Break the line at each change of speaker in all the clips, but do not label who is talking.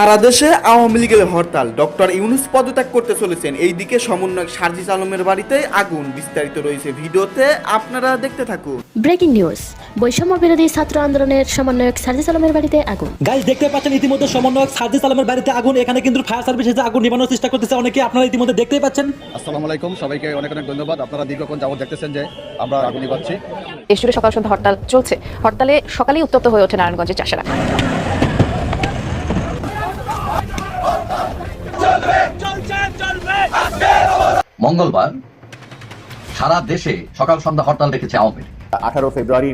সারা দেশে আওয়ামী লীগের হরতাল ডক্টর ইউনুস পদত্যাগ করতে চলেছেন এইদিকে সমন্বয়ক সার্জিস আলমের বাড়িতে আগুন বিস্তারিত রয়েছে ভিডিওতে আপনারা দেখতে থাকুন
ব্রেকিং নিউজ বৈষম্য বিরোধী ছাত্র আন্দোলনের সমন্বয়ক সার্জিস আলমের বাড়িতে আগুন
গাইস দেখতে পাচ্ছেন ইতিমধ্যে সমন্বয়ক সার্জিস আলমের বাড়িতে আগুন এখানে কিন্তু ফায়ার সার্ভিস এসে আগুন নিবানোর চেষ্টা করতেছে অনেকে আপনারা ইতিমধ্যে দেখতেই পাচ্ছেন
আসসালামু আলাইকুম সবাইকে অনেক অনেক ধন্যবাদ আপনারা দীর্ঘক্ষণ যাবত দেখতেছেন যে আমরা আগুন নিবাচ্ছি
দেশ সকাল সন্ধ্যা হরতাল চলছে হরতালে সকালেই উত্তপ্ত হয়ে ওঠে নারায়ণগঞ্জের চাষারা
মঙ্গলবার সারা দেশে সকাল সন্ধ্যা হরতাল ডেকেছে আওয়ামী লীগ
আঠারো ফেব্রুয়ারি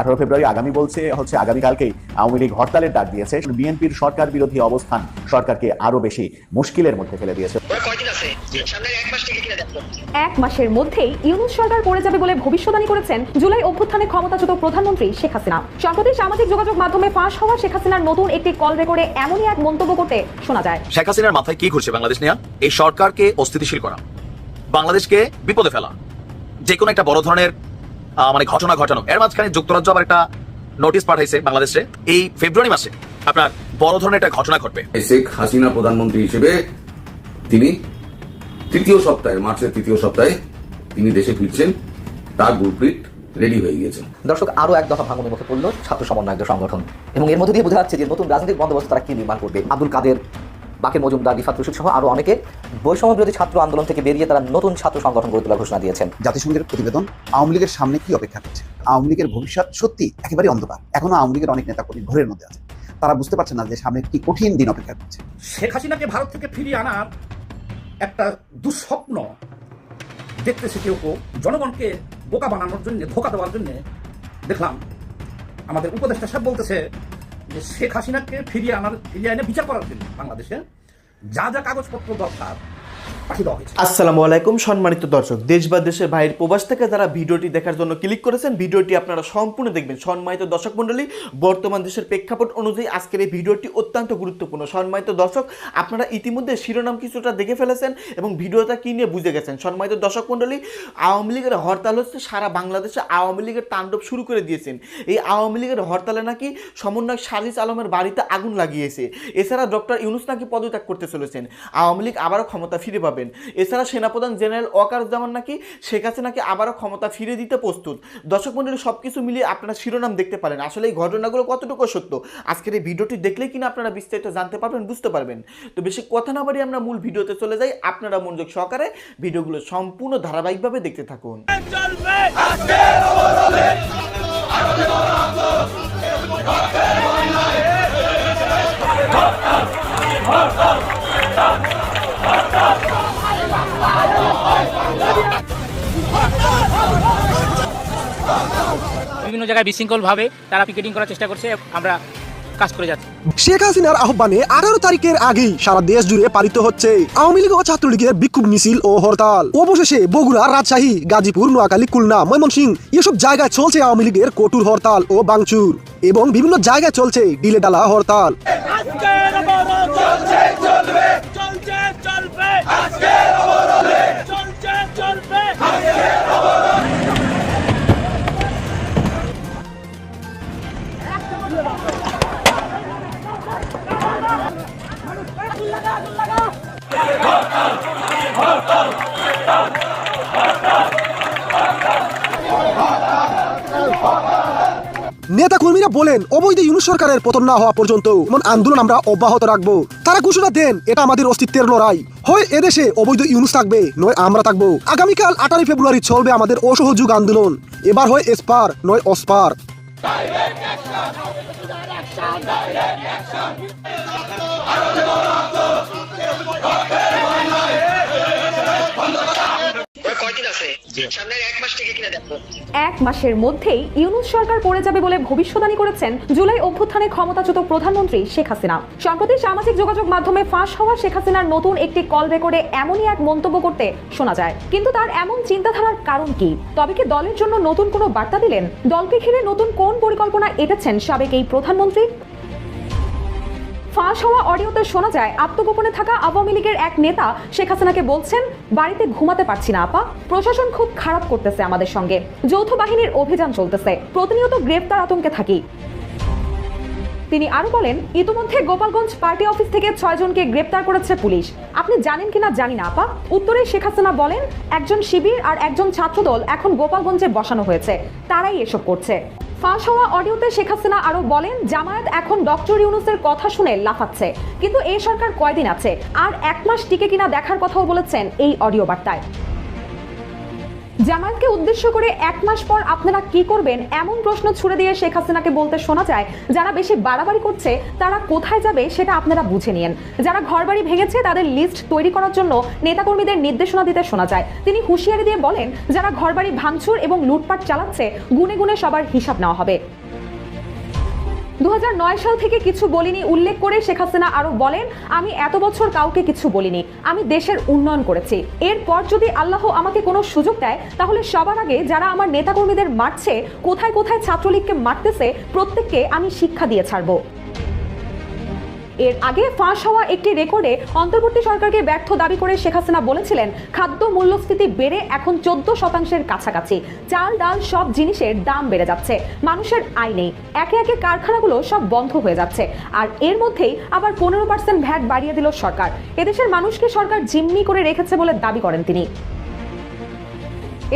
আঠারো ফেব্রুয়ারি আগামী বলছে হচ্ছে আগামীকালকেই আওয়ামী লীগ হরতালের ডাক দিয়েছে বিএনপির সরকার বিরোধী অবস্থান সরকারকে আরো বেশি মুশকিলের মধ্যে ফেলে দিয়েছে
এক মাসের মধ্যেই ইউনুস সরকার পড়ে যাবে বলে ভবিষ্যৎবাণী করেছেন জুলাই অভ্যুত্থানে ক্ষমতাচ্যুত প্রধানমন্ত্রী শেখ হাসিনা সম্প্রতি সামাজিক যোগাযোগ মাধ্যমে ফাঁস হওয়া শেখ হাসিনার নতুন একটি কল রেকর্ডে এমনই এক মন্তব্য করতে শোনা যায়
শেখ হাসিনার মাথায় কি ঘুরছে বাংলাদেশ নিয়ে এই সরকারকে অস্থিতিশীল করা বাংলাদেশকে বিপদে ফেলা যে কোনো একটা বড় ধরনের মানে ঘটনা ঘটানো এর মাঝখানে যুক্তরাজ্য আবার একটা নোটিশ পাঠাইছে বাংলাদেশে এই ফেব্রুয়ারি মাসে আপনার বড় ধরনের একটা ঘটনা ঘটবে
শেখ হাসিনা প্রধানমন্ত্রী হিসেবে তিনি তৃতীয় সপ্তাহে মার্চের তৃতীয় সপ্তাহে তিনি দেশে ফিরছেন তার ব্লুপ্রিন্ট রেডি হয়ে গিয়েছে
দর্শক আরো এক দফা ভাঙনের মুখে পড়ল ছাত্র সংগঠন এবং এর মধ্যে দিয়ে বোঝা যাচ্ছে যে নতুন রাজনৈতিক বন্দোবস্ত তারা কি নির্মাণ করবে আব্দুল কাদের বাকের মজুমদার রিফাত রশিদ সহ আরও অনেকে বৈষম্যবিরোধী ছাত্র আন্দোলন থেকে বেরিয়ে তারা নতুন ছাত্র সংগঠন গড়ে তোলার ঘোষণা দিয়েছেন
জাতিসংঘের প্রতিবেদন আওয়ামী লীগের সামনে কি অপেক্ষা করছে আওয়ামী লীগের ভবিষ্যৎ সত্যি একেবারে অন্ধকার এখনো আওয়ামী লীগের অনেক কর্মী ঘরের মধ্যে আছে তারা বুঝতে পারছে না যে সামনে কি কঠিন দিন অপেক্ষা করছে
শেখ হাসিনাকে ভারত থেকে ফিরিয়ে আনার একটা দুঃস্বপ্ন দেখতেছে কেউ কেউ জনগণকে বোকা বানানোর জন্য ধোকা দেওয়ার জন্য দেখলাম আমাদের উপদেষ্টা সাহেব বলতেছে শেখ হাসিনাকে ফিরিয়ে আনার ফিরিয়ে এনে বিচার করার জন্য বাংলাদেশে যা যা কাগজপত্র দরকার
আসসালামু আলাইকুম সম্মানিত দর্শক দেশ বা দেশের বাইরে প্রবাস থেকে যারা ভিডিওটি দেখার জন্য ক্লিক করেছেন ভিডিওটি আপনারা সম্পূর্ণ দেখবেন সম্মানিত দর্শক মণ্ডলী বর্তমান দেশের প্রেক্ষাপট অনুযায়ী আজকের এই ভিডিওটি অত্যন্ত গুরুত্বপূর্ণ সম্মানিত দর্শক আপনারা ইতিমধ্যে শিরোনাম কিছুটা দেখে ফেলেছেন এবং ভিডিওটা কী নিয়ে বুঝে গেছেন সম্মানিত দর্শক মণ্ডলী আওয়ামী লীগের হরতাল হচ্ছে সারা বাংলাদেশে আওয়ামী লীগের তাণ্ডব শুরু করে দিয়েছেন এই আওয়ামী লীগের হরতালে নাকি সমন্বয় সাজিস আলমের বাড়িতে আগুন লাগিয়েছে এছাড়া ডক্টর ইউনুস নাকি পদত্যাগ করতে চলেছেন আওয়ামী লীগ আবারও ক্ষমতা ফিরে পাবে পাবেন এছাড়া সেনাপ্রধান জেনারেল ওয়াকারুজ্জামান নাকি শেখ নাকি আবারও ক্ষমতা ফিরে দিতে প্রস্তুত দর্শক মন্ডলী সব কিছু মিলিয়ে আপনারা শিরোনাম দেখতে পারেন আসলে এই ঘটনাগুলো কতটুকু সত্য আজকের এই ভিডিওটি দেখলে কিনা আপনারা বিস্তারিত জানতে পারবেন বুঝতে পারবেন তো বেশি কথা না বাড়িয়ে আমরা মূল ভিডিওতে চলে যাই আপনারা মনোযোগ সহকারে ভিডিওগুলো সম্পূর্ণ ধারাবাহিকভাবে দেখতে থাকুন
Oh, oh, oh. বিভিন্ন জায়গায় বিশৃঙ্খলভাবে তারা পিকেটিং করার চেষ্টা করছে আমরা কাজ করে যাচ্ছি
শেখ হাসিনার আহ্বানে আঠারো তারিখের আগেই সারা দেশ জুড়ে পালিত হচ্ছে আওয়ামী লীগ ও ছাত্রলীগের বিক্ষোভ মিছিল ও হরতাল অবশেষে বগুড়া রাজশাহী গাজীপুর নোয়াখালী খুলনা ময়মনসিংহ এসব জায়গায় চলছে আওয়ামী লীগের কটুর হরতাল ও বাংচুর এবং বিভিন্ন জায়গায় চলছে ডিলেডালা হরতাল
সরকারের পতন না হওয়া পর্যন্ত এমন আন্দোলন আমরা অব্যাহত রাখবো তারা ঘোষণা দেন এটা আমাদের অস্তিত্বের লড়াই হয় এদেশে অবৈধ ইউনুস থাকবে নয় আমরা থাকবো আগামীকাল আঠারোই ফেব্রুয়ারি চলবে আমাদের অসহযোগ আন্দোলন এবার হয় এসপার নয় অসপার Direct action! Direct action!
এক মাসের মধ্যেই ইউনুস সরকার পড়ে যাবে বলে করেছেন জুলাই অভ্যুত্থানে ক্ষমতাচ্যুত প্রধানমন্ত্রী শেখ হাসিনা সম্প্রতি সামাজিক যোগাযোগ মাধ্যমে ফাঁস হওয়া শেখ হাসিনার নতুন একটি কল রেকর্ডে এমনই এক মন্তব্য করতে শোনা যায় কিন্তু তার এমন চিন্তাধারার কারণ কি তবে কি দলের জন্য নতুন কোনো বার্তা দিলেন দলকে ঘিরে নতুন কোন পরিকল্পনা এঁটেছেন সাবেক এই প্রধানমন্ত্রী ফাঁস হওয়া অডিওতে শোনা যায় আত্মগোপনে থাকা আওয়ামী লীগের এক নেতা শেখ হাসিনাকে বলছেন বাড়িতে ঘুমাতে পারছি না আপা প্রশাসন খুব খারাপ করতেছে আমাদের সঙ্গে যৌথ বাহিনীর অভিযান চলতেছে প্রতিনিয়ত গ্রেফতার আতঙ্কে থাকি তিনি আরো বলেন ইতিমধ্যে গোপালগঞ্জ পার্টি অফিস থেকে ছয়জনকে গ্রেপ্তার করেছে পুলিশ আপনি জানেন কিনা জানি না আপা উত্তরে শেখ হাসিনা বলেন একজন শিবির আর একজন ছাত্রদল এখন গোপালগঞ্জে বসানো হয়েছে তারাই এসব করছে ফাঁস হওয়া অডিওতে শেখ হাসিনা আরও বলেন জামায়াত এখন ডক্টর ইউনুসের কথা শুনে লাফাচ্ছে কিন্তু এই সরকার কয়দিন আছে আর এক মাস টিকে কিনা দেখার কথাও বলেছেন এই অডিও বার্তায় জামালকে উদ্দেশ্য করে এক মাস পর আপনারা কি করবেন এমন প্রশ্ন ছুড়ে দিয়ে শেখ হাসিনাকে বলতে শোনা যায় যারা বেশি বাড়াবাড়ি করছে তারা কোথায় যাবে সেটা আপনারা বুঝে নিন যারা ঘরবাড়ি ভেঙেছে তাদের লিস্ট তৈরি করার জন্য নেতাকর্মীদের নির্দেশনা দিতে শোনা যায় তিনি হুঁশিয়ারি দিয়ে বলেন যারা ঘরবাড়ি ভাঙচুর এবং লুটপাট চালাচ্ছে গুনে গুনে সবার হিসাব নেওয়া হবে দু সাল থেকে কিছু বলিনি উল্লেখ করে শেখ হাসিনা আরও বলেন আমি এত বছর কাউকে কিছু বলিনি আমি দেশের উন্নয়ন করেছি এরপর যদি আল্লাহ আমাকে কোনো সুযোগ দেয় তাহলে সবার আগে যারা আমার নেতাকর্মীদের মারছে কোথায় কোথায় ছাত্রলীগকে মারতেছে প্রত্যেককে আমি শিক্ষা দিয়ে ছাড়বো এর আগে ফাঁস হওয়া একটি রেকর্ডে অন্তর্বর্তী সরকারকে ব্যর্থ দাবি করে শেখ হাসিনা বলেছিলেন খাদ্য মূল্যস্ফীতি বেড়ে এখন চোদ্দ শতাংশের কাছাকাছি চাল ডাল সব জিনিসের দাম বেড়ে যাচ্ছে মানুষের আয় নেই একে একে কারখানাগুলো সব বন্ধ হয়ে যাচ্ছে আর এর মধ্যেই আবার পনেরো পার্সেন্ট ভ্যাট বাড়িয়ে দিল সরকার এদেশের মানুষকে সরকার জিম্মি করে রেখেছে বলে দাবি করেন তিনি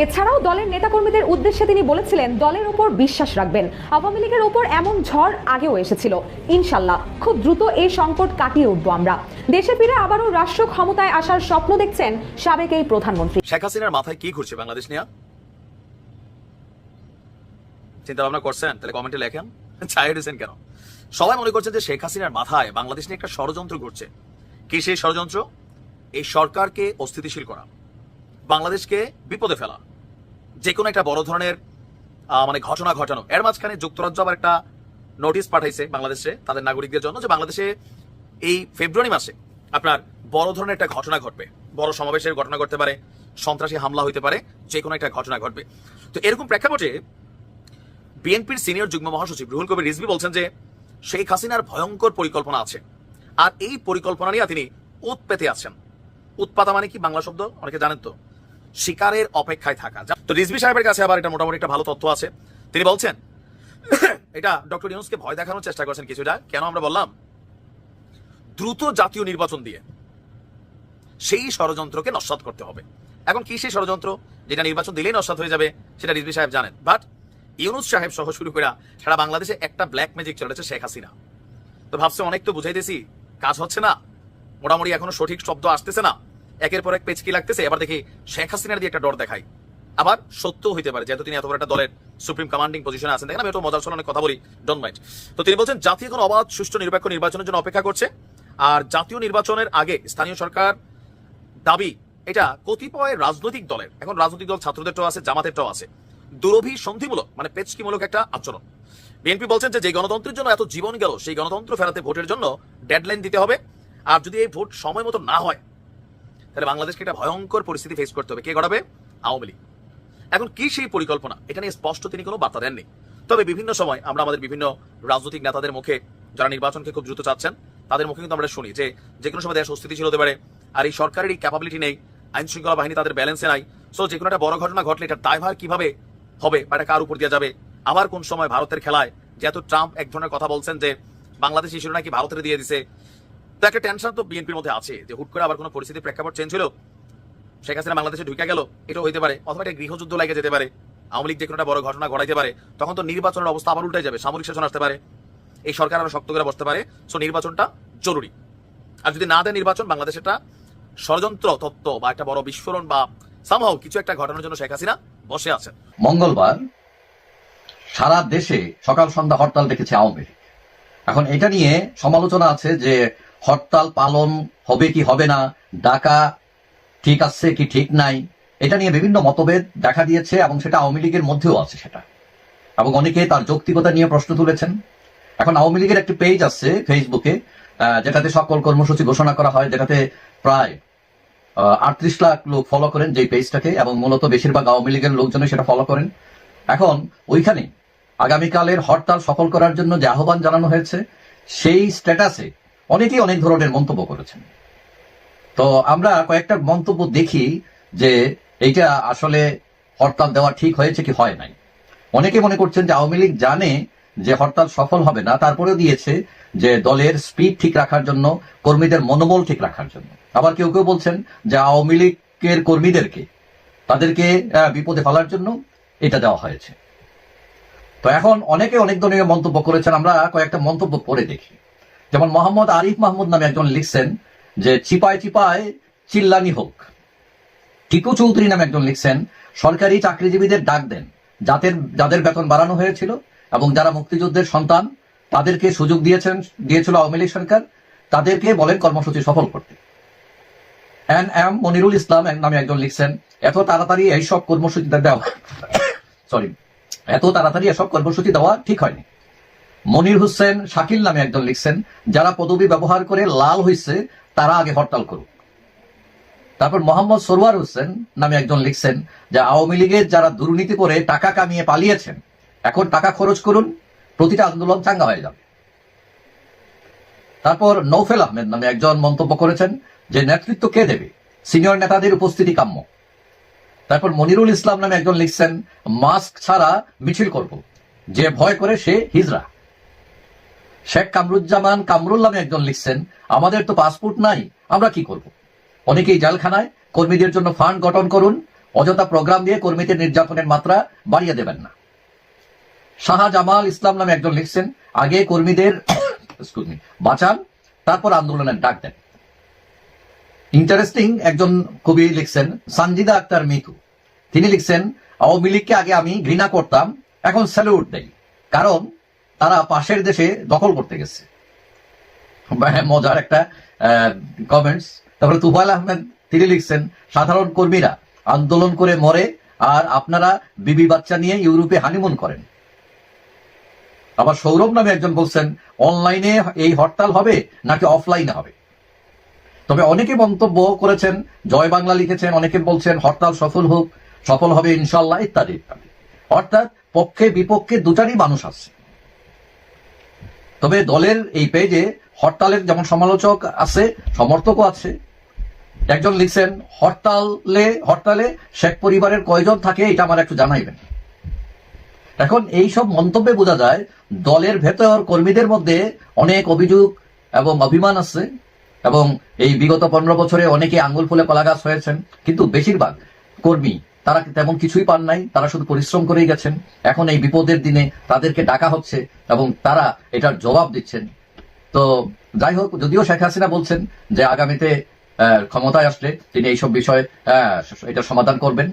এছাড়াও দলের নেতাকর্মীদের উদ্দেশ্যে তিনি বলেছিলেন দলের ওপর বিশ্বাস রাখবেন আওয়ামী লীগের ওপর এমন ঝড় আগেও এসেছিল ইনশাল্লাহ খুব দ্রুত এই সংকট কাটিয়ে উঠবো আমরা দেশে ফিরে আবারও রাষ্ট্র ক্ষমতায় আসার স্বপ্ন দেখছেন সাবেক এই প্রধানমন্ত্রী
শেখ হাসিনার মাথায় কি ঘুরছে বাংলাদেশ নিয়ে চিন্তা ভাবনা করছেন তাহলে কমেন্টে লেখেন ছায়া দিয়েছেন কেন সবাই মনে করছে যে শেখ হাসিনার মাথায় বাংলাদেশ নিয়ে একটা ষড়যন্ত্র ঘুরছে কি সেই ষড়যন্ত্র এই সরকারকে অস্থিতিশীল করা বাংলাদেশকে বিপদে ফেলা যে কোনো একটা বড় ধরনের মানে ঘটনা ঘটানো এর মাঝখানে যুক্তরাজ্য আবার একটা নোটিশ পাঠাইছে বাংলাদেশে তাদের নাগরিকদের জন্য যে বাংলাদেশে এই ফেব্রুয়ারি মাসে আপনার বড় ধরনের একটা ঘটনা ঘটবে বড় সমাবেশের ঘটনা ঘটতে পারে সন্ত্রাসী হামলা হইতে পারে যে কোনো একটা ঘটনা ঘটবে তো এরকম প্রেক্ষাপটে বিএনপির সিনিয়র যুগ্ম মহাসচিব রুহুল কবির রিজবি বলছেন যে শেখ হাসিনার ভয়ঙ্কর পরিকল্পনা আছে আর এই পরিকল্পনা নিয়ে তিনি উৎপেতে আছেন উৎপাতা মানে কি বাংলা শব্দ অনেকে জানেন তো শিকারের অপেক্ষায় থাকা তো রিজবি সাহেবের কাছে আবার এটা মোটামুটি একটা ভালো তথ্য আছে তিনি বলছেন এটা ডক্টর ইউনুসকে ভয় দেখানোর চেষ্টা করছেন কিছুটা কেন আমরা বললাম দ্রুত জাতীয় নির্বাচন দিয়ে সেই ষড়যন্ত্রকে নস্বাত করতে হবে এখন কি সেই ষড়যন্ত্র যেটা নির্বাচন দিলেই নস্বাত হয়ে যাবে সেটা রিজবি সাহেব জানেন বাট ইউনুস সাহেব সহ শুরু করে সারা বাংলাদেশে একটা ব্ল্যাক ম্যাজিক চলেছে শেখ হাসিনা তো ভাবছে অনেক তো বুঝাইতেছি কাজ হচ্ছে না মোটামুটি এখনো সঠিক শব্দ আসতেছে না একের পর এক পেচকি লাগতেছে এবার দেখি শেখ হাসিনার দিয়ে একটা ডর দেখায় আবার সত্য হইতে পারে যেহেতু তিনি এত বড় একটা দলের সুপ্রিম কমান্ডিং পজিশনে আছেন দেখেন আমি একটু মজার অনেক কথা বলি ডন মাইট তো তিনি বলছেন জাতি এখন অবাধ সুষ্ঠু নিরপেক্ষ নির্বাচনের জন্য অপেক্ষা করছে আর জাতীয় নির্বাচনের আগে স্থানীয় সরকার দাবি এটা কতিপয় রাজনৈতিক দলের এখন রাজনৈতিক দল ছাত্রদেরটাও আছে জামাতেরটাও আছে দুরভি সন্ধিমূলক মানে পেচকিমূলক একটা আচরণ বিএনপি বলছেন যে গণতন্ত্রের জন্য এত জীবন গেল সেই গণতন্ত্র ফেরাতে ভোটের জন্য ডেডলাইন দিতে হবে আর যদি এই ভোট সময় মতো না হয় তাহলে বাংলাদেশকে একটা ভয়ঙ্কর পরিস্থিতি ফেস করতে হবে কে গড়াবে আওয়ামী লীগ এখন কি সেই পরিকল্পনা এটা নিয়ে স্পষ্ট তিনি কোনো বার্তা দেননি তবে বিভিন্ন সময় আমরা আমাদের বিভিন্ন রাজনৈতিক নেতাদের মুখে যারা নির্বাচনকে খুব দ্রুত চাচ্ছেন তাদের মুখে কিন্তু আমরা শুনি যে যে কোনো সময় দেশ অস্থিতিশীল হতে পারে আর এই সরকারের এই ক্যাপাবিলিটি নেই আইন শৃঙ্খলা বাহিনী তাদের ব্যালেন্সে নাই সো যে কোনো একটা বড় ঘটনা ঘটলে এটা দায়ভার কিভাবে হবে বা এটা কার উপর দেওয়া যাবে আবার কোন সময় ভারতের খেলায় যেহেতু ট্রাম্প এক ধরনের কথা বলছেন যে বাংলাদেশ ইস্যুটা নাকি ভারতের দিয়ে দিছে তো একটা টেনশন তো বিএনপির মধ্যে আছে যে হুট করে আবার কোনো পরিস্থিতি প্রেক্ষাপট চেঞ্জ হলো শেখ হাসিনা বাংলাদেশে ঢুকে গেল এটা হইতে পারে অথবা একটা গৃহযুদ্ধ লাগে যেতে পারে আওয়ামী লীগ যে কোনো একটা বড় ঘটনা ঘটাইতে পারে তখন তো নির্বাচনের অবস্থা আবার উল্টে যাবে সামরিক শাসন আসতে পারে এই সরকার আরো শক্ত করে বসতে পারে সো নির্বাচনটা জরুরি আর যদি না দেয় নির্বাচন বাংলাদেশ একটা ষড়যন্ত্র তত্ত্ব বা একটা বড় বিস্ফোরণ বা সামহাও কিছু একটা ঘটনার জন্য শেখ হাসিনা বসে আছেন
মঙ্গলবার সারা দেশে সকাল সন্ধ্যা হরতাল দেখেছে আওয়ামী এখন এটা নিয়ে সমালোচনা আছে যে হরতাল পালন হবে কি হবে না ডাকা ঠিক আছে কি ঠিক নাই এটা নিয়ে বিভিন্ন মতভেদ দেখা দিয়েছে এবং সেটা আওয়ামী লীগের মধ্যেও আছে সেটা এবং অনেকে তার যৌক্তিকতা নিয়ে প্রশ্ন তুলেছেন এখন আওয়ামী লীগের একটি পেজ আছে ফেসবুকে যেটাতে সকল কর্মসূচি ঘোষণা করা হয় যেটাতে প্রায় আটত্রিশ লাখ লোক ফলো করেন যে পেজটাকে এবং মূলত বেশিরভাগ আওয়ামী লীগের লোকজনে সেটা ফলো করেন এখন ওইখানে আগামীকালের হরতাল সফল করার জন্য যে আহ্বান জানানো হয়েছে সেই স্ট্যাটাসে অনেকেই অনেক ধরনের মন্তব্য করেছেন তো আমরা কয়েকটা মন্তব্য দেখি যে এইটা আসলে হরতাল দেওয়া ঠিক হয়েছে কি হয় নাই অনেকে মনে করছেন যে আওয়ামী লীগ জানে যে হরতাল সফল হবে না তারপরেও দিয়েছে যে দলের স্পিড ঠিক রাখার জন্য কর্মীদের মনোবল ঠিক রাখার জন্য আবার কেউ কেউ বলছেন যে আওয়ামী লীগের কর্মীদেরকে তাদেরকে বিপদে ফেলার জন্য এটা দেওয়া হয়েছে তো এখন অনেকে অনেক ধরনের মন্তব্য করেছেন আমরা কয়েকটা মন্তব্য পরে দেখি যেমন মোহাম্মদ আরিফ মাহমুদ নামে একজন লিখছেন যে চিপায় চিপায় চিল্লানি হোক টিকু চৌধুরী নামে একজন লিখছেন সরকারি চাকরিজীবীদের ডাক দেন যাদের যাদের বেতন বাড়ানো হয়েছিল এবং যারা মুক্তিযুদ্ধের সন্তান তাদেরকে সুযোগ দিয়েছেন দিয়েছিল আওয়ামী লীগ সরকার তাদেরকে বলেন কর্মসূচি সফল করতে এন এম মনিরুল ইসলাম নামে একজন লিখছেন এত তাড়াতাড়ি এইসব কর্মসূচি দেওয়া সরি এত তাড়াতাড়ি এসব কর্মসূচি দেওয়া ঠিক হয়নি মনির হোসেন শাকিল নামে একজন লিখছেন যারা পদবি ব্যবহার করে লাল হয়েছে তারা আগে হরতাল করুক তারপর মোহাম্মদ সরোয়ার হোসেন নামে একজন লিখছেন যে আওয়ামী লীগের যারা দুর্নীতি করে টাকা কামিয়ে পালিয়েছেন এখন টাকা খরচ করুন প্রতিটা আন্দোলন চাঙ্গা হয়ে যাবে তারপর নৌফেল আহমেদ নামে একজন মন্তব্য করেছেন যে নেতৃত্ব কে দেবে সিনিয়র নেতাদের উপস্থিতি কাম্য তারপর মনিরুল ইসলাম নামে একজন লিখছেন মাস্ক ছাড়া মিছিল করব যে ভয় করে সে হিজরা শেখ কামরুজ্জামান কামরুল নামে একজন লিখছেন আমাদের তো পাসপোর্ট নাই আমরা কি করব। অনেকেই জেলখানায় কর্মীদের জন্য ফান্ড গঠন করুন অযথা প্রোগ্রাম দিয়ে কর্মীদের নির্যাতনের মাত্রা বাড়িয়ে দেবেন না শাহ জামাল ইসলাম নামে একজন লিখছেন আগে কর্মীদের বাঁচান তারপর আন্দোলনের ডাক দেন ইন্টারেস্টিং একজন কবি লিখছেন সানজিদা আক্তার মিতু তিনি লিখছেন আওয়ামী লীগকে আগে আমি ঘৃণা করতাম এখন স্যালুট দেই কারণ তারা পাশের দেশে দখল করতে গেছে মজার একটা কমেন্টস তারপরে তুফাইল আহমেদ তিনি লিখছেন সাধারণ কর্মীরা আন্দোলন করে মরে আর আপনারা বিবি বাচ্চা নিয়ে ইউরোপে হানিমুন করেন আবার সৌরভ নামে একজন বলছেন অনলাইনে এই হরতাল হবে নাকি অফলাইনে হবে তবে অনেকে মন্তব্য করেছেন জয় বাংলা লিখেছেন অনেকে বলছেন হরতাল সফল হোক সফল হবে ইনশাল্লাহ ইত্যাদি ইত্যাদি অর্থাৎ পক্ষে বিপক্ষে দুটারই মানুষ আছে তবে দলের এই পেজে হরতালের যেমন সমালোচক আছে সমর্থকও আছে একজন লিখছেন হরতালে হরতালে শেখ পরিবারের কয়জন থাকে এটা আমার একটু জানাইবেন এখন এই সব মন্তব্যে বোঝা যায় দলের ভেতর কর্মীদের মধ্যে অনেক অভিযোগ এবং অভিমান আছে এবং এই বিগত পনেরো বছরে অনেকে আঙ্গুল ফুলে কলাগাছ হয়েছেন কিন্তু বেশিরভাগ কর্মী তারা তেমন কিছুই পান নাই তারা শুধু পরিশ্রম করেই গেছেন এখন এই বিপদের দিনে তাদেরকে ডাকা হচ্ছে এবং তারা এটার জবাব দিচ্ছেন তো যাই হোক যদিও শেখ হাসিনা বলছেন যে আগামীতে ক্ষমতায় আসলে তিনি এইসব বিষয়ে এটা সমাধান করবেন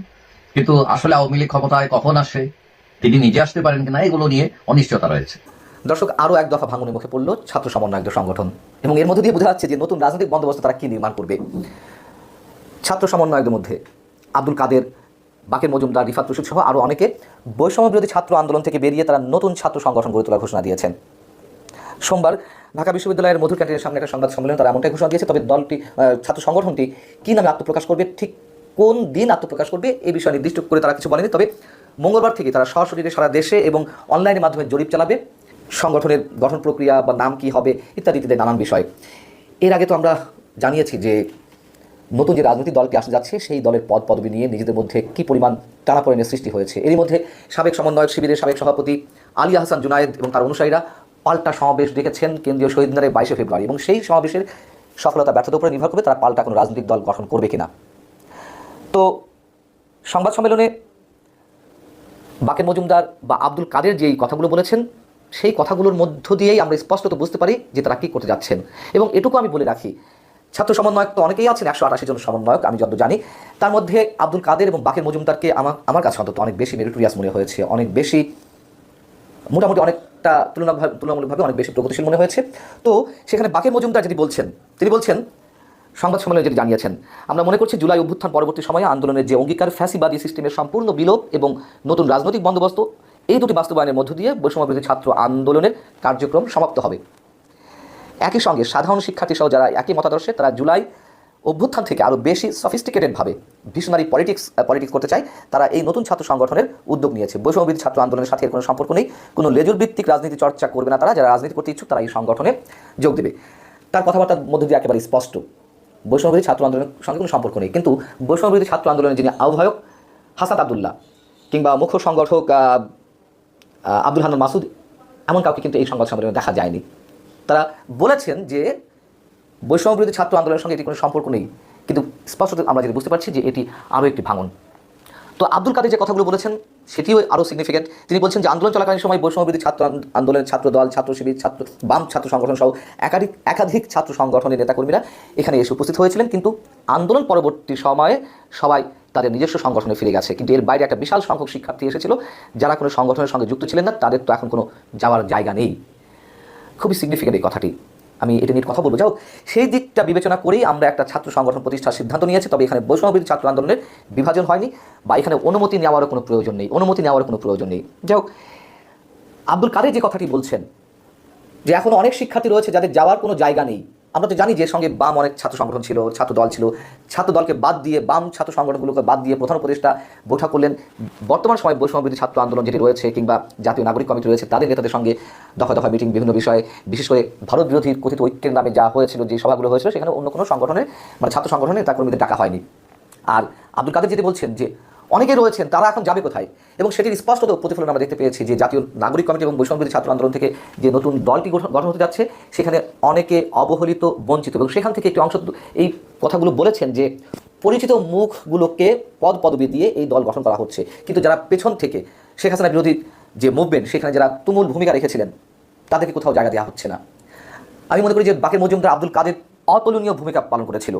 কিন্তু আসলে আওয়ামী লীগ ক্ষমতায় কখন আসে তিনি নিজে আসতে পারেন কিনা এগুলো নিয়ে অনিশ্চয়তা রয়েছে
দর্শক আরও এক দফা ভাঙনের মুখে পড়ল ছাত্র সমন্বয়ক সংগঠন এবং এর মধ্যে দিয়ে বোঝা যাচ্ছে যে নতুন রাজনৈতিক বন্দোবস্ত তারা কি নির্মাণ করবে ছাত্র সমন্বয়কদের মধ্যে আব্দুল কাদের বাকের মজুমদার রিফাত রশিদ সহ আরও অনেকে বৈষম্য বিরোধী ছাত্র আন্দোলন থেকে বেরিয়ে তারা নতুন ছাত্র সংগঠন গড়ে তোলার ঘোষণা দিয়েছেন সোমবার ঢাকা বিশ্ববিদ্যালয়ের মধুর ক্যান্টিনের সামনে একটা সংবাদ সম্মেলন তারা এমনটাই ঘোষণা দিয়েছে তবে দলটি ছাত্র সংগঠনটি কী নামে আত্মপ্রকাশ করবে ঠিক কোন দিন আত্মপ্রকাশ করবে এই বিষয়ে নির্দিষ্ট করে তারা কিছু বলেনি তবে মঙ্গলবার থেকে তারা সরাসরি সারা দেশে এবং অনলাইনের মাধ্যমে জরিপ চালাবে সংগঠনের গঠন প্রক্রিয়া বা নাম কি হবে ইত্যাদি ইত্যাদি নানান বিষয় এর আগে তো আমরা জানিয়েছি যে নতুন যে রাজনৈতিক দলটি আসতে যাচ্ছে সেই দলের পদ পদবি নিয়ে নিজেদের মধ্যে কি পরিমাণ টানাপড়েনের সৃষ্টি হয়েছে এরই মধ্যে সাবেক সমন্বয়ক শিবিরের সাবেক সভাপতি আলী আহসান জুনায়েদ এবং তার অনুসারীরা পাল্টা সমাবেশ ডেকেছেন কেন্দ্রীয় শহীদ মিনারে বাইশে ফেব্রুয়ারি এবং সেই সমাবেশের সফলতা ব্যর্থতার উপরে নির্ভর করবে তারা পাল্টা কোনো রাজনৈতিক দল গঠন করবে কিনা তো সংবাদ সম্মেলনে বাকের মজুমদার বা আব্দুল কাদের যেই কথাগুলো বলেছেন সেই কথাগুলোর মধ্য দিয়েই আমরা স্পষ্টত বুঝতে পারি যে তারা কী করতে যাচ্ছেন এবং এটুকু আমি বলে রাখি ছাত্র সমন্বয়ক তো অনেকেই আছেন একশো আটাশি জন সমন্বয়ক আমি যত জানি তার মধ্যে আব্দুল কাদের এবং বাকের মজুমদারকে আমার আমার কাছে অন্তত অনেক বেশি মেরিটোরিয়াস মনে হয়েছে অনেক বেশি মোটামুটি অনেকটা তুলনাভাবে তুলনামূলকভাবে অনেক বেশি প্রগতিশীল মনে হয়েছে তো সেখানে বাকের মজুমদার যেটি বলছেন তিনি বলছেন সংবাদ সম্মেলনে যেটি জানিয়েছেন আমরা মনে করছি জুলাই অভ্যুত্থান পরবর্তী সময়ে আন্দোলনের যে অঙ্গীকার ফ্যাসিবাদী সিস্টেমের সম্পূর্ণ বিলোপ এবং নতুন রাজনৈতিক বন্দোবস্ত এই দুটি বাস্তবায়নের মধ্য দিয়ে বৈষম্যবিরোধী ছাত্র আন্দোলনের কার্যক্রম সমাপ্ত হবে একই সঙ্গে সাধারণ শিক্ষার্থীসহ যারা একই মতাদর্শে তারা জুলাই অভ্যুত্থান থেকে আরও বেশি সফিস্টিকেটেডভাবে ভীষণারি পলিটিক্স পলিটিক্স করতে চায় তারা এই নতুন ছাত্র সংগঠনের উদ্যোগ নিয়েছে বৈষম্যবিদ ছাত্র আন্দোলনের সাথে এর কোনো সম্পর্ক নেই কোনো লেজুর ভিত্তিক রাজনীতি চর্চা করবে না তারা যারা রাজনীতি করতে ইচ্ছুক তারা এই সংগঠনে যোগ দেবে তার কথাবার্তার মধ্যে দিয়ে একেবারে স্পষ্ট বৈষম্যবিরোধী ছাত্র আন্দোলনের সঙ্গে কোনো সম্পর্ক নেই কিন্তু বৈষম্যবিরোধী ছাত্র আন্দোলনের যিনি আহ্বায়ক হাসাদ আবদুল্লাহ কিংবা মুখ্য সংগঠক আব্দুল হান মাসুদ এমন কাউকে কিন্তু এই সংবাদ সম্মেলনে দেখা যায়নি তারা বলেছেন যে বৈষম্য বিরোধী ছাত্র আন্দোলনের সঙ্গে এটি কোনো সম্পর্ক নেই কিন্তু স্পষ্টত আমরা যেটা বুঝতে পারছি যে এটি আরও একটি ভাঙন তো আব্দুল কাদের যে কথাগুলো বলেছেন সেটিও আরও সিগনিফিকেন্ট তিনি বলছেন যে আন্দোলন চলাকালীন সময় বৈষম্যবিরোধী ছাত্র আন্দোলনের ছাত্র দল ছাত্র শিবির ছাত্র বাম ছাত্র সংগঠন সহ একাধিক একাধিক ছাত্র সংগঠনের নেতাকর্মীরা এখানে এসে উপস্থিত হয়েছিলেন কিন্তু আন্দোলন পরবর্তী সময়ে সবাই তাদের নিজস্ব সংগঠনে ফিরে গেছে কিন্তু এর বাইরে একটা বিশাল সংখ্যক শিক্ষার্থী এসেছিল যারা কোনো সংগঠনের সঙ্গে যুক্ত ছিলেন না তাদের তো এখন কোনো যাওয়ার জায়গা নেই খুবই সিগনিফিকেন্ট এই কথাটি আমি এটা নিয়ে কথা বলবো যাও সেই দিকটা বিবেচনা করেই আমরা একটা ছাত্র সংগঠন প্রতিষ্ঠার সিদ্ধান্ত নিয়েছি তবে এখানে বৈষম্যবিরোধী ছাত্র আন্দোলনের বিভাজন হয়নি বা এখানে অনুমতি নেওয়ারও কোনো প্রয়োজন নেই অনুমতি নেওয়ারও কোনো প্রয়োজন নেই যাই হোক আব্দুল কাদের যে কথাটি বলছেন যে এখন অনেক শিক্ষার্থী রয়েছে যাদের যাওয়ার কোনো জায়গা নেই আমরা তো জানি যে সঙ্গে বাম অনেক ছাত্র সংগঠন ছিল ছাত্র দল ছিল ছাত্র দলকে বাদ দিয়ে বাম ছাত্র সংগঠনগুলোকে বাদ দিয়ে প্রধান উপদেষ্টা বৈঠক করলেন বর্তমান সময় বৈষম্যবিধি ছাত্র আন্দোলন যেটি রয়েছে কিংবা জাতীয় নাগরিক কমিটি রয়েছে তাদের নেতাদের সঙ্গে দফা দফা মিটিং বিভিন্ন বিষয়ে বিশেষ করে ভারত বিরোধী কথিত ঐক্যের নামে যা হয়েছিল যে সভাগুলো হয়েছিল সেখানে অন্য কোনো সংগঠনে মানে ছাত্র সংগঠনে তার কর্মীদের ডাকা হয়নি আর আব্দুল কাদের যেটি বলছেন যে অনেকে রয়েছেন তারা এখন যাবে কোথায় এবং সেটির স্পষ্টত প্রতিফলন আমরা দেখতে পেয়েছি যে জাতীয় নাগরিক কমিটি এবং বৈষম্যবিরোধী ছাত্র আন্দোলন থেকে যে নতুন দলটি গঠন হতে যাচ্ছে সেখানে অনেকে অবহেলিত বঞ্চিত এবং সেখান থেকে একটি অংশ এই কথাগুলো বলেছেন যে পরিচিত মুখগুলোকে পদ পদবি দিয়ে এই দল গঠন করা হচ্ছে কিন্তু যারা পেছন থেকে শেখ হাসিনা বিরোধী যে মুভমেন্ট সেখানে যারা তুমুল ভূমিকা রেখেছিলেন তাদেরকে কোথাও জায়গা দেওয়া হচ্ছে না আমি মনে করি যে বাকের মজুমদার আব্দুল কাদের অতুলনীয় ভূমিকা পালন করেছিল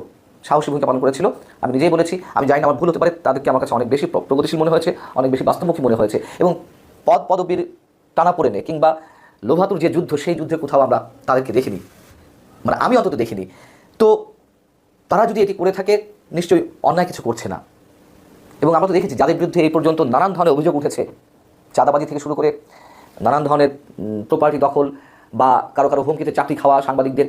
সাহসী ভূমিকা পালন করেছিল আমি নিজেই বলেছি আমি জানি না আমার ভুল হতে পারে তাদেরকে আমার কাছে অনেক বেশি প্রগতিশীল মনে হয়েছে অনেক বেশি বাস্তবমুখী মনে হয়েছে এবং পদ পদবীর টানাপোড়েনে কিংবা লোভাতুর যে যুদ্ধ সেই যুদ্ধে কোথাও আমরা তাদেরকে দেখিনি মানে আমি অন্তত দেখিনি তো তারা যদি এটি করে থাকে নিশ্চয়ই অন্যায় কিছু করছে না এবং আমরা তো দেখেছি যাদের বিরুদ্ধে এই পর্যন্ত নানান ধরনের অভিযোগ উঠেছে চাঁদাবাজি থেকে শুরু করে নানান ধরনের প্রপার্টি দখল বা কারো কারো হুমকিতে চাকরি খাওয়া সাংবাদিকদের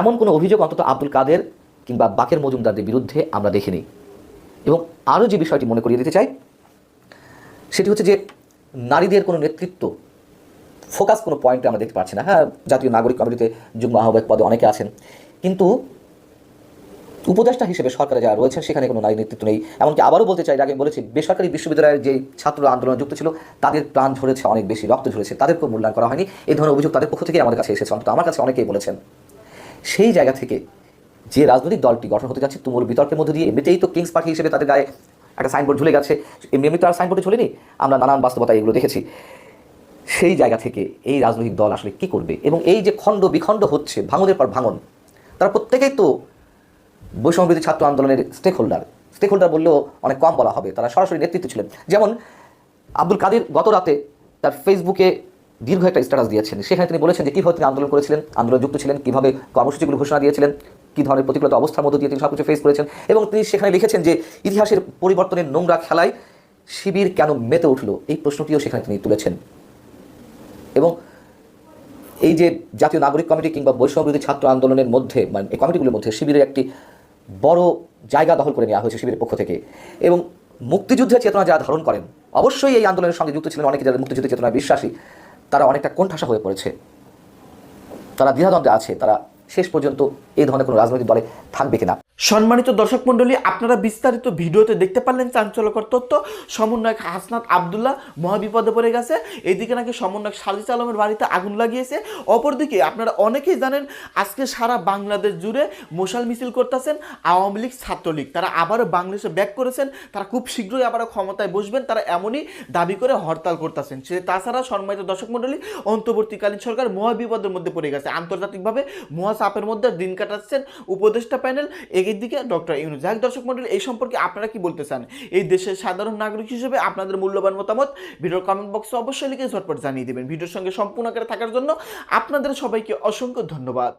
এমন কোনো অভিযোগ অন্তত আব্দুল কাদের কিংবা বাকের মজুমদারদের বিরুদ্ধে আমরা দেখিনি এবং আরও যে বিষয়টি মনে করিয়ে দিতে চাই সেটি হচ্ছে যে নারীদের কোনো নেতৃত্ব ফোকাস কোনো পয়েন্টে আমরা দেখতে পাচ্ছি না হ্যাঁ জাতীয় নাগরিক কমিটিতে যুগ্ম আহ্বায়ক পদে অনেকে আছেন কিন্তু উপদেষ্টা হিসেবে সরকারে যারা রয়েছেন সেখানে কোনো নারী নেতৃত্ব নেই এমনকি আবারও বলতে চাই আগে বলেছি বেসরকারি বিশ্ববিদ্যালয়ের যে ছাত্র আন্দোলনে যুক্ত ছিল তাদের প্রাণ ঝরেছে অনেক বেশি রক্ত ঝরেছে তাদেরকেও মূল্যায়ন করা হয়নি এই ধরনের অভিযোগ তাদের পক্ষ থেকে আমাদের কাছে এসেছে অন্তত আমার কাছে অনেকেই বলেছেন সেই জায়গা থেকে যে রাজনৈতিক দলটি গঠন হতে যাচ্ছে তুমুল বিতর্কের মধ্যে দিয়ে এমনিতেই তো কিংস পার্টি হিসেবে তাদের গায়ে একটা সাইনবোর্ড ঝুলে গেছে এমনি এমনি তো আর সাইনবোর্ডে ঝুলেনি আমরা নানান বাস্তবতা এগুলো দেখেছি সেই জায়গা থেকে এই রাজনৈতিক দল আসলে কি করবে এবং এই যে খণ্ড বিখণ্ড হচ্ছে ভাঙনের পর ভাঙন তারা প্রত্যেকেই তো বৈষম্যবৃদ্ধি ছাত্র আন্দোলনের স্টেক হোল্ডার স্টেক হোল্ডার বললেও অনেক কম বলা হবে তারা সরাসরি নেতৃত্ব ছিলেন যেমন আব্দুল কাদের গত রাতে তার ফেসবুকে দীর্ঘ একটা স্ট্যাটাস দিয়েছেন সেখানে তিনি বলেছেন যে কীভাবে তিনি আন্দোলন করেছিলেন আন্দোলন যুক্ত ছিলেন কীভাবে কর্মসূচিগুলো ঘোষণা দিয়েছিলেন কী ধরনের প্রতিকূলতা অবস্থার মধ্যে দিয়ে তিনি সব কিছু ফেস করেছেন এবং তিনি সেখানে লিখেছেন যে ইতিহাসের পরিবর্তনের নোংরা খেলায় শিবির কেন মেতে উঠল এই প্রশ্নটিও সেখানে তিনি তুলেছেন এবং এই যে জাতীয় নাগরিক কমিটি কিংবা বৈষম্যবিরোধী ছাত্র আন্দোলনের মধ্যে মানে এই কমিটিগুলোর মধ্যে শিবিরের একটি বড় জায়গা দখল করে নেওয়া হয়েছে শিবিরের পক্ষ থেকে এবং মুক্তিযুদ্ধের চেতনা যারা ধারণ করেন অবশ্যই এই আন্দোলনের সঙ্গে যুক্ত ছিলেন অনেকে যারা মুক্তিযুদ্ধের চেতনায় বিশ্বাসী তারা অনেকটা কোণঠাসা হয়ে পড়েছে তারা দ্বিধাদ্বন্দ্বে আছে তারা শেষ পর্যন্ত এই ধরনের কোনো রাজনৈতিক দলে থাকবে কিনা সম্মানিত দর্শক মণ্ডলী আপনারা বিস্তারিত ভিডিওতে দেখতে পারলেন চাঞ্চল্যকর তত্ত্ব সমন্বয়ক হাসনাত আবদুল্লাহ মহাবিপদে পড়ে গেছে এদিকে নাকি সমন্বয়ক সালিস আলমের বাড়িতে আগুন লাগিয়েছে অপরদিকে আপনারা অনেকেই জানেন আজকে সারা বাংলাদেশ জুড়ে মশাল মিছিল করতেছেন আওয়ামী লীগ ছাত্রলীগ তারা আবারও বাংলাদেশে ব্যাক করেছেন তারা খুব শীঘ্রই আবারও ক্ষমতায় বসবেন তারা এমনই দাবি করে হরতাল করতেছেন সে তাছাড়া সম্মানিত দর্শক মণ্ডলী অন্তর্বর্তীকালীন সরকার মহাবিপদের মধ্যে পড়ে গেছে আন্তর্জাতিকভাবে মহাচাপের মধ্যে দিন কাটাচ্ছেন উপদেষ্টা প্যানেল এর দিকে ডক্টর ইউনুস যাক দর্শক মন্ডলী এই সম্পর্কে আপনারা কি বলতে চান এই দেশের সাধারণ নাগরিক হিসেবে আপনাদের মূল্যবান মতামত ভিডিওর কমেন্ট বক্সে অবশ্যই লিখে ঝটপট জানিয়ে দেবেন ভিডিওর সঙ্গে সম্পূর্ণ করে থাকার জন্য আপনাদের সবাইকে অসংখ্য ধন্যবাদ